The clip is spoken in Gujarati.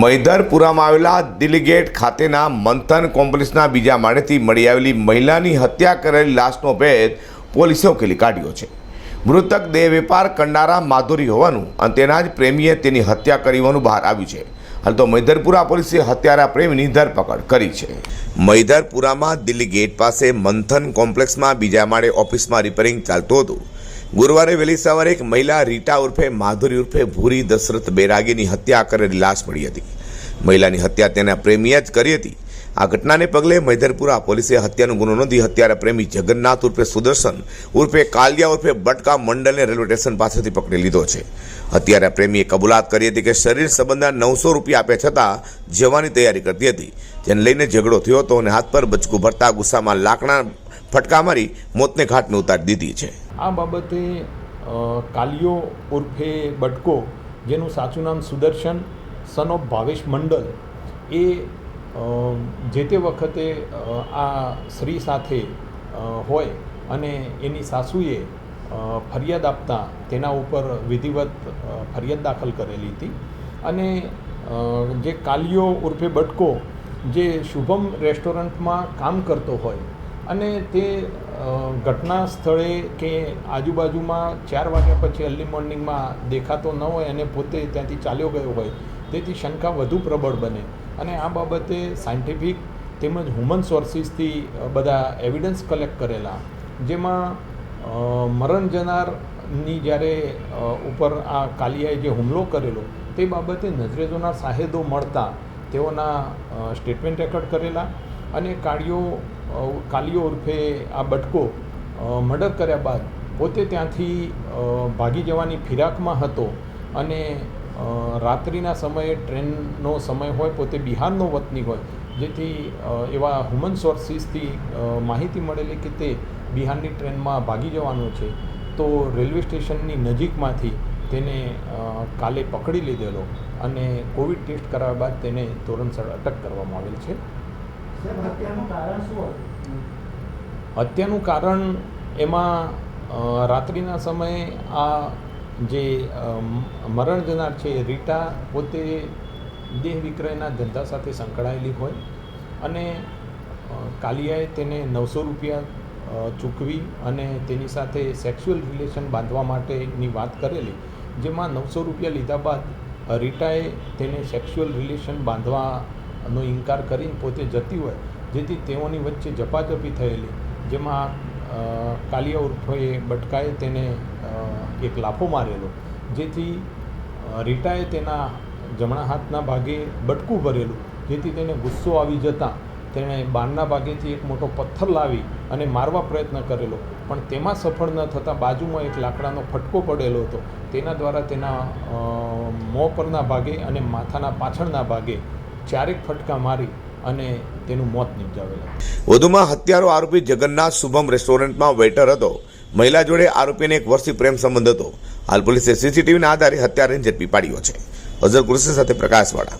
મૈદરપુરામાં આવેલા દિલગેટ ખાતેના મંથન કોમ્પ્લેક્સના બીજા માળેથી મળી આવેલી મહિલાની હત્યા કરેલી લાશનો ભેદ પોલીસે ઉકેલી કાઢ્યો છે. મૃતક દેહ વેપાર કરનારા માધુરી હોવાનું અને તેના જ પ્રેમીએ તેની હત્યા કરી હોવાનું બહાર આવ્યું છે. હાલ તો મૈદરપુરા પોલીસે હત્યારા પ્રેમીની ધરપકડ કરી છે. મૈદરપુરામાં દિલ્હી ગેટ પાસે મંથન કોમ્પ્લેક્સમાં બીજા માળે ઓફિસમાં રિપેરિંગ ચાલતું હતું. ગુરુવારે વહેલી સવારે એક મહિલા રીટા ઉર્ફે માધુરી ઉર્ફે ભૂરી દશરથ બેરાગીની હત્યા કરેલી લાશ મળી હતી. મહિલાની હત્યા તેના પ્રેમીએ જ કરી હતી. આ ઘટનાને પગલે મૈધરપુરા પોલીસે હત્યાનો ગુનો નોંધી હત્યારા પ્રેમી જગન્નાથ ઉર્ફે સુદર્શન ઉર્ફે કાલિયા ઉર્ફે બટકા મંડળને રેલવે સ્ટેશન પાસેથી પકડી લીધો છે. હત્યારા પ્રેમીએ કબૂલાત કરી હતી કે શરીર સંબંધના નવસો રૂપિયા આપ્યા છતાં જવાની તૈયારી કરતી હતી. જેને લઈને ઝઘડો થયો હતો અને હાથ પર બચકું ભરતા ગુસ્સામાં લાકડા ફટકા મારી મોતને ઘાટને ઉતારી દીધી છે. આ બાબતે કાલિયો ઉર્ફે બટકો, જેનું સાચું નામ સુદર્શન સન ઓફ ભાવેશ મંડલ, એ જે તે વખતે આ સ્ત્રી સાથે હોય અને એની સાસુએ ફરિયાદ આપતા તેના ઉપર વિધિવત ફરિયાદ દાખલ કરેલી હતી. અને જે કાલિયો ઉર્ફે બટકો, જે શુભમ રેસ્ટોરન્ટમાં કામ કરતો હોય અને તે ઘટના સ્થળે કે આજુબાજુમાં ચાર વાગ્યા પછી અર્લી મોર્નિંગમાં દેખાતો ન હોય અને પોતે ત્યાંથી ચાલ્યો ગયો હોય, તેથી શંકા વધુ પ્રબળ બને. અને આ બાબતે સાયન્ટિફિક તેમજ હ્યુમન સોર્સિસથી બધા એવિડન્સ કલેક્ટ કરેલા. જેમાં મરણ જનારની જ્યારે ઉપર આ કાલિયાએ જે હુમલો કરેલો, તે બાબતે નજરે જોનાર સાહેદો મળતા તેઓના સ્ટેટમેન્ટ રેકોર્ડ કરેલા. અને કાળિયો કાલિયો ઉર્ફે આ બટકો મર્ડર કર્યા બાદ પોતે ત્યાંથી ભાગી જવાની ફિરાકમાં હતો અને રાત્રિના સમયે ટ્રેનનો સમય હોય, પોતે બિહારનો વતની હોય, જેથી એવા હ્યુમન સોર્સિસથી માહિતી મળેલી કે તે બિહારની ટ્રેનમાં ભાગી જવાનો છે, તો રેલવે સ્ટેશનની નજીકમાંથી તેને કાલે પકડી લીધેલો અને કોવિડ ટેસ્ટ કરાવ્યા બાદ તેને ધોરણસર અટક કરવામાં આવેલ છે. હત્યાનું કારણ એમાં રાત્રિના સમયે આ જે મરણ જનાર છે રીટા પોતે દેહ વિક્રયના ધંધા સાથે સંકળાયેલી હોય અને કાલિયાએ તેને નવસો રૂપિયા ચૂકવી અને તેની સાથે સેક્સ્યુઅલ રિલેશન બાંધવા માટેની વાત કરેલી, જેમાં નવસો રૂપિયા લીધા બાદ રીટાએ તેને સેક્સ્યુઅલ રિલેશન બાંધવાનો ઇનકાર કરીને પોતે જતી હોય, જેથી તેઓની વચ્ચે ઝપાઝપી થયેલી, જેમાં કાલિયા ઉર્ફે બટકાએ તેને એક લાફો મારેલો, જેથી રીટાએ તેના જમણા હાથના ભાગે બટકું ભરેલું, જેથી તેને ગુસ્સો આવી જતાં, તેણે બારના ભાગેથી એક મોટો પથ્થર લાવી અને મારવા પ્રયત્ન કરેલો, પણ તેમાં સફળ ન થતાં બાજુમાં એક લાકડાનો ફટકો પડેલો હતો, તેના દ્વારા તેના મોં પરના ભાગે અને માથાના પાછળના ભાગે ચારેક ફટકા મારી અને તેનું મોત નિપજાવેલા. વધુમાં હત્યારો આરોપી જગન્નાથ શુભમ રેસ્ટોરન્ટમાં વેઇટર હતો. મહિલા જોડે આરોપીને એક વર્ષથી પ્રેમ સંબંધ હતો. હાલ પોલીસે સીસીટીવીના આધારે હત્યારાને ઝડપી પાડ્યો છે. અઝર કૃષિ સાથે પ્રકાશવાળા.